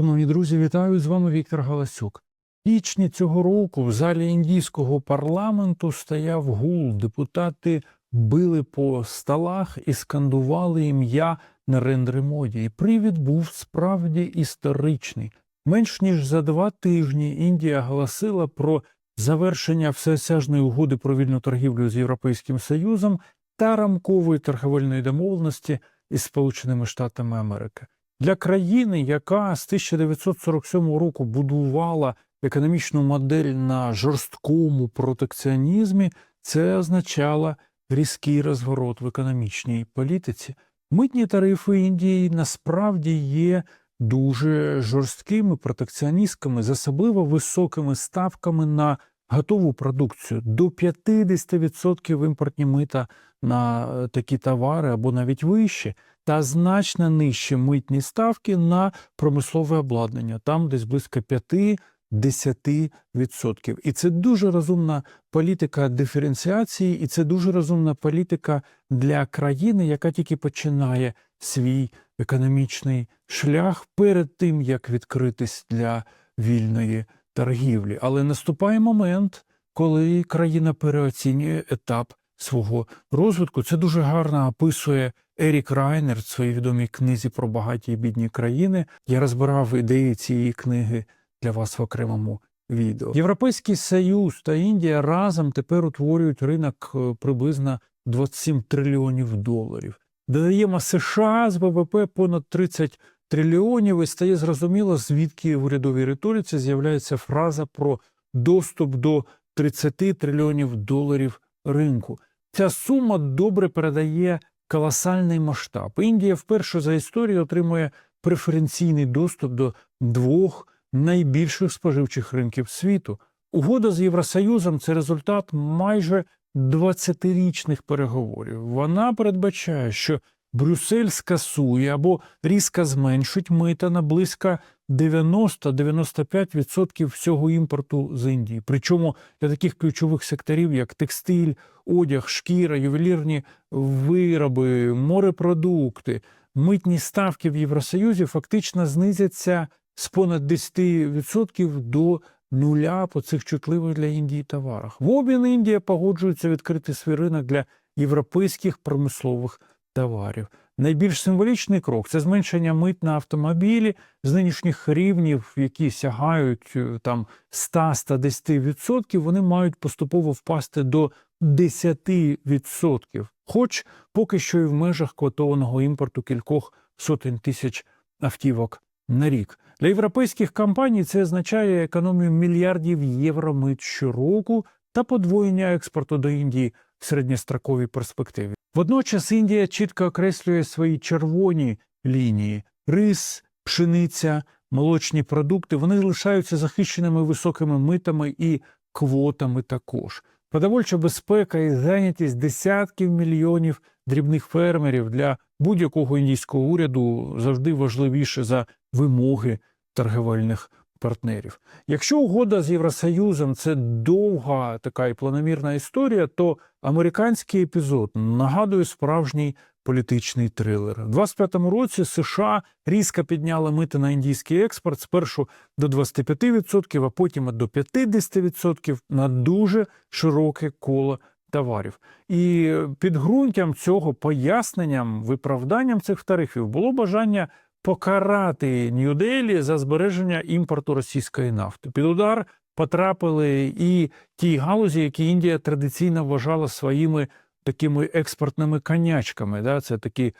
Шановні друзі, вітаю з вами Віктор Галасюк. В січні цього року в залі індійського парламенту стояв гул. Депутати били по столах і скандували ім'я Нарендри Моді. І привід був справді історичний. Менш ніж за два тижні Індія оголосила про завершення всеосяжної угоди про вільну торгівлю з Європейським Союзом та рамкової торговельної домовленості із Сполученими Штатами Америки. Для країни, яка з 1947 року будувала економічну модель на жорсткому протекціонізмі, це означало різкий розворот в економічній політиці. Митні тарифи Індії насправді є дуже жорсткими протекціоністками з особливо високими ставками на готову продукцію до 50% імпортні мита на е, такі товари або навіть вище, та значно нижчі митні ставки на промислове обладнання, там десь близько 5-10%. І це дуже розумна політика диференціації, і це дуже розумна політика для країни, яка тільки починає свій економічний шлях перед тим, як відкритись для вільної торгівлі. Але наступає момент, коли країна переоцінює етап свого розвитку. Це дуже гарно описує Ерік Райнер в своїй відомій книзі про багаті і бідні країни. Я розбирав ідеї цієї книги для вас в окремому відео. Європейський Союз та Індія разом тепер утворюють ринок е, приблизно 27 трильйонів доларів. Додаємо США з ВВП понад 30 трильйонів, і стає зрозуміло, звідки в урядовій риториці з'являється фраза про доступ до 30 трильйонів доларів ринку. Ця сума добре передає колосальний масштаб. Індія вперше за історію отримує преференційний доступ до двох найбільших споживчих ринків світу. Угода з Євросоюзом це результат майже 20-річних переговорів. Вона передбачає, що Брюссель скасує або різко зменшить мита на близько 90-95% всього імпорту з Індії. Причому для таких ключових секторів, як текстиль, одяг, шкіра, ювелірні вироби, морепродукти, митні ставки в Євросоюзі фактично знизяться з понад 10% до нуля по цих чутливих для Індії товарах. В обмін Індія погоджується відкрити свій ринок для європейських промислових товарів. Найбільш символічний крок це зменшення мит на автомобілі з нинішніх рівнів, які сягають е, там 100-110%, вони мають поступово впасти до 10%. Хоч поки що і в межах квотованого імпорту кількох сотень тисяч автівок на рік. Для європейських компаній це означає економію мільярдів євро мит щороку та подвоєння експорту до Індії середньостроковій перспективі. Водночас Індія чітко окреслює свої червоні лінії: рис, пшениця, молочні продукти. Вони залишаються захищеними високими митами і квотами також. Продовольча безпека і зайнятість десятків мільйонів дрібних фермерів для будь-якого індійського уряду завжди важливіше за вимоги торговельних партнерів. Якщо угода з Євросоюзом це довга така і планомірна історія, то американський епізод нагадує справжній політичний трилер. У 25-му році США різко підняли мити на індійський експорт спершу до 25%, а потім до 50% на дуже широке коло товарів. І підґрунтям цього поясненням, виправданням цих тарифів було бажання покарати Нью-Делі за збереження імпорту російської нафти. Під удар потрапили і ті галузі, які Індія традиційно вважала своїми такими експортними конячками. Да? Це такі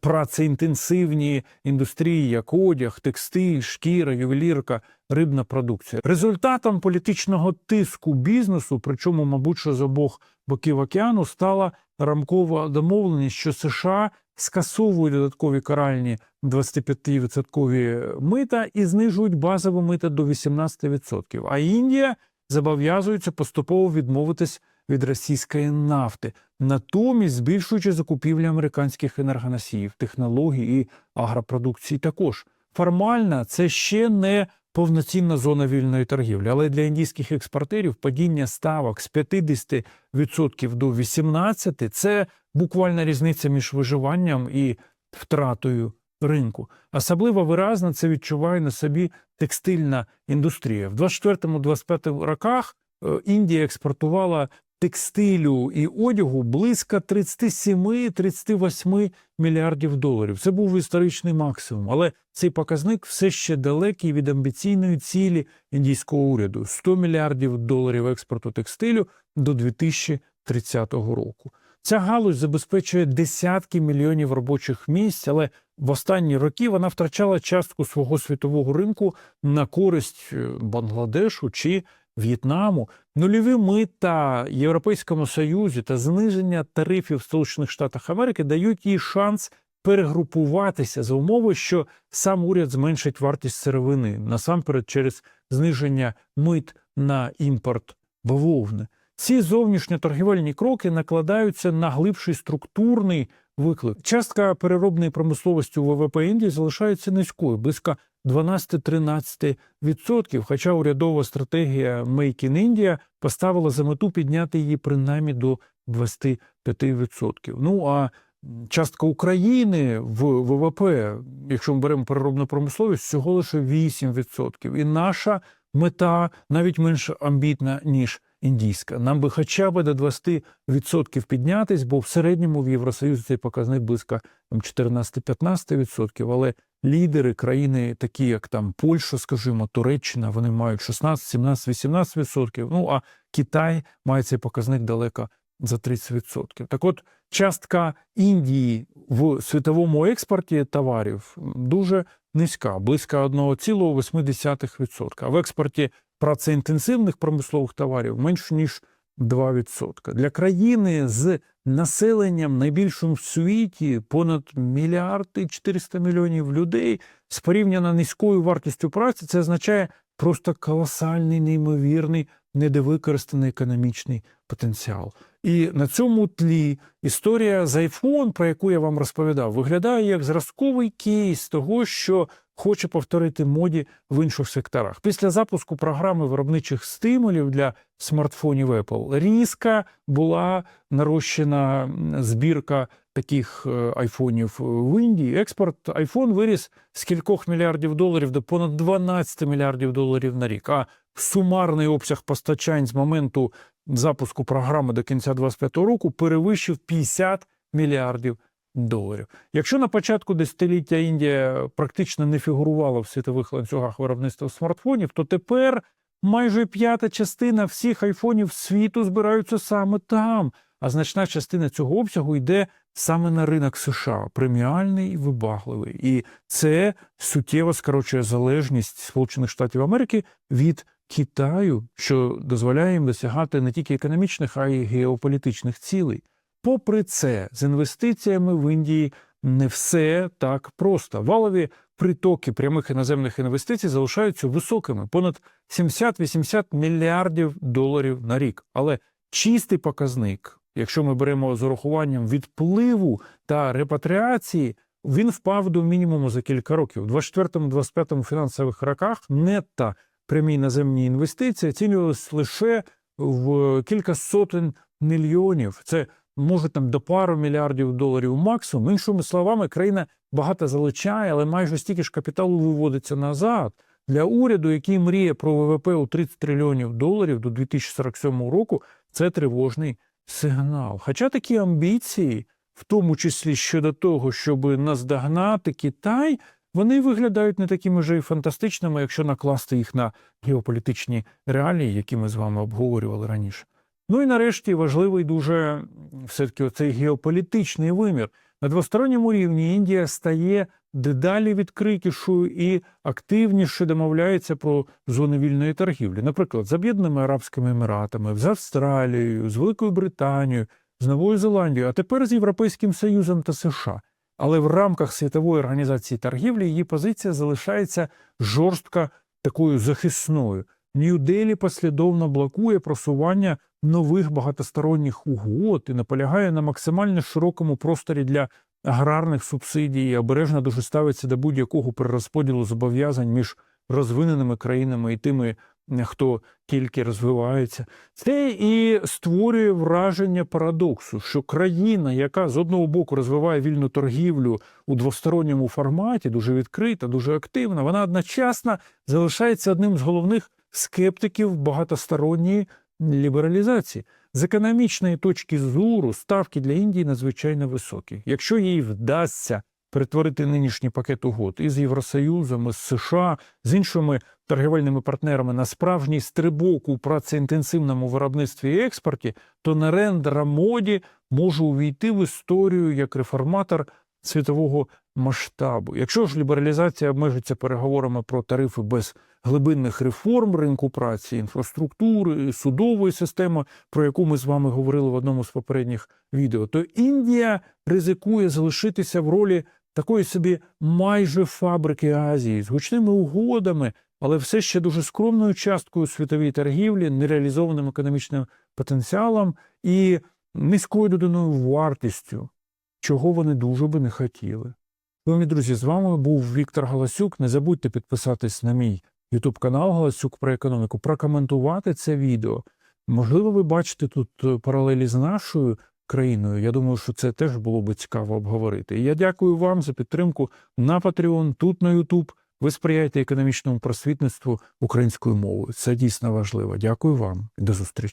працеінтенсивні індустрії, як одяг, текстиль, шкіра, ювелірка, рибна продукція. Результатом політичного тиску бізнесу, причому, мабуть, що з обох боків океану, стала рамкова домовленість, що США скасовують додаткові каральні 25% мита і знижують базове мита до 18%. А Індія зобов'язується поступово відмовитись від російської нафти, натомість збільшуючи закупівлі американських енергоносіїв, технологій і агропродукції. Також формально це ще не повноцінна зона вільної торгівлі, але для індійських експортерів падіння ставок з 50% до 18% – це буквальна різниця між виживанням і втратою ринку. Особливо виразно це відчуває на собі текстильна індустрія. В 24-25 роках е, Індія експортувала текстилю і одягу близько 37-38 мільярдів доларів. Це був історичний максимум, але цей показник все ще далекий від амбіційної цілі індійського уряду 100 мільярдів доларів експорту текстилю до 2030 року. Ця галузь забезпечує десятки мільйонів робочих місць, але в останні роки вона втрачала частку свого світового ринку на користь е, Бангладешу чи В'єтнаму. Нульові мита Європейському Союзі та зниження тарифів Сполучених Штатах Америки дають їй шанс перегрупуватися за умови, що сам уряд зменшить вартість сировини насамперед через зниження мит на імпорт бавовни. Ці зовнішньоторгівельні кроки накладаються на глибший структурний виклик. Частка переробної промисловості у ВВП Індії залишається низькою, близько 12-13%, хоча урядова стратегія Make in India поставила за мету підняти її принаймні до 25%. Ну а частка України в ВВП, якщо ми беремо переробну промисловість, всього лише 8%. І наша мета навіть менш амбітна, ніж індійська. Нам би хоча б до 20% піднятись, бо в середньому в Євросоюзі цей показник близько там, 14-15%, але лідери країни, такі як там Польща, скажімо, Туреччина, вони мають 16, 17, 18%. Ну а Китай має цей показник далеко за 30%. Так от частка Індії в світовому експорті товарів дуже низька, близько 1,8%. А в експорті працеінтенсивних промислових товарів менш ніж 2%. Для країни з населенням найбільшим в світі понад мільярд і 400 мільйонів людей з порівняно низькою вартістю праці, це означає просто колосальний, неймовірний, недовикористаний економічний потенціал. І на цьому тлі історія з iPhone, про яку я вам розповідав, виглядає як зразковий кейс того, що хоче повторити моді в інших секторах. Після запуску програми виробничих стимулів для смартфонів Apple різко була нарощена збірка таких е, айфонів в Індії. Експорт iPhone виріс з кількох мільярдів доларів до понад 12 мільярдів доларів на рік. А сумарний обсяг постачань з моменту запуску програми до кінця 2025 року перевищив 50 мільярдів. Якщо на початку десятиліття Індія практично не фігурувала в світових ланцюгах виробництва смартфонів, то тепер майже п'ята частина всіх айфонів світу збираються саме там. А значна частина цього обсягу йде саме на ринок США, преміальний і вибагливий. І це суттєво скорочує залежність Сполучених Штатів Америки від Китаю, що дозволяє їм досягати не тільки економічних, а й геополітичних цілей. Попри це, з інвестиціями в Індії не все так просто. Валові притоки прямих іноземних інвестицій залишаються високими понад 70-80 мільярдів доларів на рік. Але чистий показник, якщо ми беремо з урахуванням відпливу та репатріації, він впав до мінімуму за кілька років. У 24-25 фінансових роках нетта прямі іноземні інвестиції оцінювалися лише в кілька сотень мільйонів. Це може там до пару мільярдів доларів максимум. Іншими словами, країна багато залучає, але майже стільки ж капіталу виводиться назад. Для уряду, який мріє про ВВП у 30 трильйонів доларів до 2047 року, це тривожний сигнал. Хоча такі амбіції, в тому числі щодо того, щоб наздогнати Китай, вони виглядають не такими вже й фантастичними, якщо накласти їх на геополітичні реалії, які ми з вами обговорювали раніше. Ну і нарешті важливий дуже все-таки оцей геополітичний вимір. На двосторонньому рівні Індія стає дедалі відкритішою і активніше домовляється про зони вільної торгівлі, наприклад, з Об'єднаними Арабськими Еміратами, з Австралією, з Великою Британією, з Новою Зеландією, а тепер з Європейським Союзом та США. Але в рамках світової організації торгівлі її позиція залишається жорстко такою захисною. Нью-Делі послідовно блокує просування нових багатосторонніх угод і наполягає на максимально широкому просторі для аграрних субсидій, і обережно дуже ставиться до будь-якого перерозподілу зобов'язань між розвиненими країнами і тими, хто тільки розвивається. Це і створює враження парадоксу, що країна, яка з одного боку розвиває вільну торгівлю у двосторонньому форматі, дуже відкрита, дуже активна, вона одночасно залишається одним з головних скептиків багатосторонньої лібералізації. З економічної точки зору ставки для Індії надзвичайно високі. Якщо їй вдасться перетворити нинішній пакет угод із Євросоюзом, із США, з іншими торгівельними партнерами на справжній стрибок у працеінтенсивному виробництві і експорті, то Нарендра Моді може увійти в історію як реформатор світового масштабу. Якщо ж лібералізація обмежиться переговорами про тарифи без глибинних реформ ринку праці, інфраструктури, судової системи, про яку ми з вами говорили в одному з попередніх відео, то Індія ризикує залишитися в ролі такої собі майже фабрики Азії з гучними угодами, але все ще дуже скромною часткою світової торгівлі, нереалізованим економічним потенціалом і низькою доданою вартістю, чого вони дуже би не хотіли. Шановні друзі, з вами був Віктор Галасюк. Не забудьте підписатись на мій YouTube канал Галасюк про економіку, прокоментувати це відео. Можливо, ви бачите тут е, паралелі з нашою країною. Я думаю, що це теж було би цікаво обговорити. І я дякую вам за підтримку на Patreon, тут на YouTube. Ви сприяєте економічному просвітництву українською мовою. Це дійсно важливо. Дякую вам і до зустрічі.